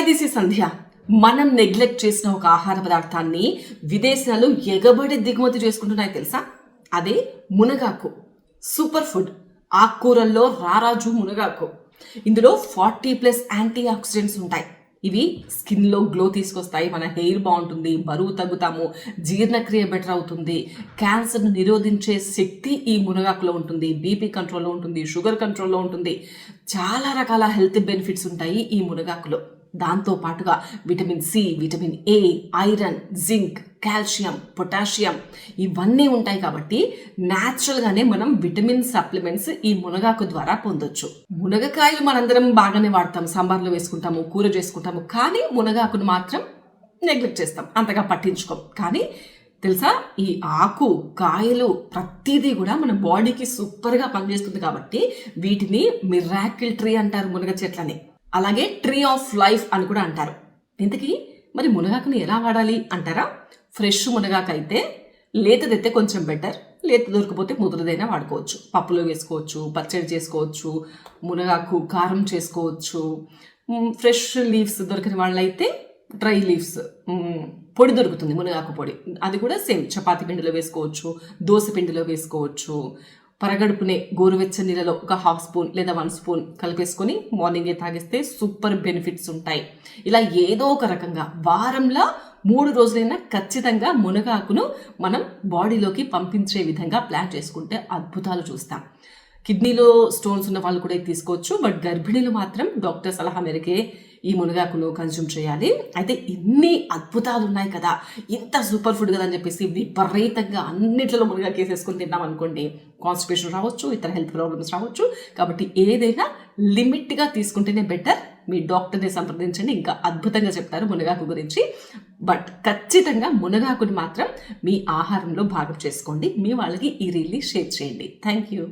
Hi this is సంధ్య. మనం neglect చేసిన ఒక ఆహార పదార్థాన్ని విదేశాలు ఎగబడి దిగుమతి చేసుకుంటున్నాయి తెలుసా? అదే మునగాకు సూపర్ ఫుడ్ ఆకుకూరల్లో రారాజు మునగాకు. ఇందులో ఫార్టీ ప్లస్ యాంటీ ఆక్సిడెంట్స్ ఉంటాయి. ఇవి స్కిన్లో గ్లో తీసుకొస్తాయి మన హెయిర్ బాగుంటుంది బరువు తగ్గుతాము జీర్ణక్రియ బెటర్ అవుతుంది క్యాన్సర్ను నిరోధించే శక్తి ఈ మునగాకులో ఉంటుంది బీపీ కంట్రోల్లో ఉంటుంది షుగర్ కంట్రోల్లో ఉంటుంది. చాలా రకాల హెల్త్ బెనిఫిట్స్ ఉంటాయి ఈ మునగాకులో. దాంతో పాటుగా vitamin C vitamin A iron zinc calcium potassium ఇవన్నీ ఉంటాయి కాబట్టి న్యాచురల్గానే మనం విటమిన్ సప్లిమెంట్స్ ఈ మునగాకు ద్వారా పొందొచ్చు. మునగకాయలు మనందరం బాగానే వాడతాం సాంబార్లో వేసుకుంటాము కూర చేసుకుంటాము కానీ మునగాకును మాత్రం నెగ్లెక్ట్ చేస్తాం అంతగా పట్టించుకోం. కానీ తెలుసా? ఈ ఆకు కాయలు ప్రతిదీ కూడా మన బాడీకి సూపర్గా పనిచేస్తుంది కాబట్టి వీటిని మిరాకిల్ ట్రీ అంటారు మునగ చెట్లని. అలాగే ట్రీ ఆఫ్ లైఫ్ అని కూడా అంటారు. ఇంతకీ మరి మునగాకుని ఎలా వాడాలి అంటారా? ఫ్రెష్ మునగాకు అయితే లేతదైతే కొంచెం బెటర్ లేత దొరికిపోతే ముదురుదైనా వాడుకోవచ్చు. పప్పులో వేసుకోవచ్చు పచ్చడి చేసుకోవచ్చు మునగాకు కారం చేసుకోవచ్చు. ఫ్రెష్ లీవ్స్ దొరికిన వాళ్ళైతే డ్రై లీవ్స్ పొడి దొరుకుతుంది మునగాకు పొడి. అది కూడా సేమ్ చపాతీ పిండిలో వేసుకోవచ్చు దోశ పిండిలో వేసుకోవచ్చు పరగడుపునే గోరువెచ్చని నీళ్ళలో ఒక హాఫ్ స్పూన్ లేదా వన్ స్పూన్ కలిపేసుకొని మార్నింగే తాగిస్తే సూపర్ బెనిఫిట్స్ ఉంటాయి. ఇలా ఏదో ఒక రకంగా వారంలో మూడు రోజులైనా ఖచ్చితంగా మునగాకును మనం బాడీలోకి పంపించే విధంగా ప్లాన్ చేసుకుంటే అద్భుతాలు చూస్తాం. కిడ్నీలో స్టోన్స్ ఉన్న వాళ్ళు కూడా తీసుకోవచ్చు బట్ గర్భిణీలు మాత్రం డాక్టర్ సలహా మేరకే ఈ మునగాకును కన్జ్యూమ్ చేయాలి. అయితే ఇన్ని అద్భుతాలు ఉన్నాయి కదా ఇంత సూపర్ ఫుడ్ కదా అని చెప్పేసి విపరీతంగా అన్నిట్లలో మునగాకు వేసేసుకొని తిన్నాం అనుకోండి కాన్స్టిపేషన్ రావచ్చు ఇతర హెల్త్ ప్రాబ్లమ్స్ రావచ్చు. కాబట్టి ఏదైనా లిమిట్గా తీసుకుంటేనే బెటర్ మీ డాక్టర్ని సంప్రదించండి. ఇంకా అద్భుతంగా చెప్తారు మునగాకు గురించి. బట్ ఖచ్చితంగా మునగాకుని మాత్రం మీ ఆహారంలో భాగం చేసుకోండి. మీ వాళ్ళకి ఈ రీల్ని షేర్ చేయండి. Thank you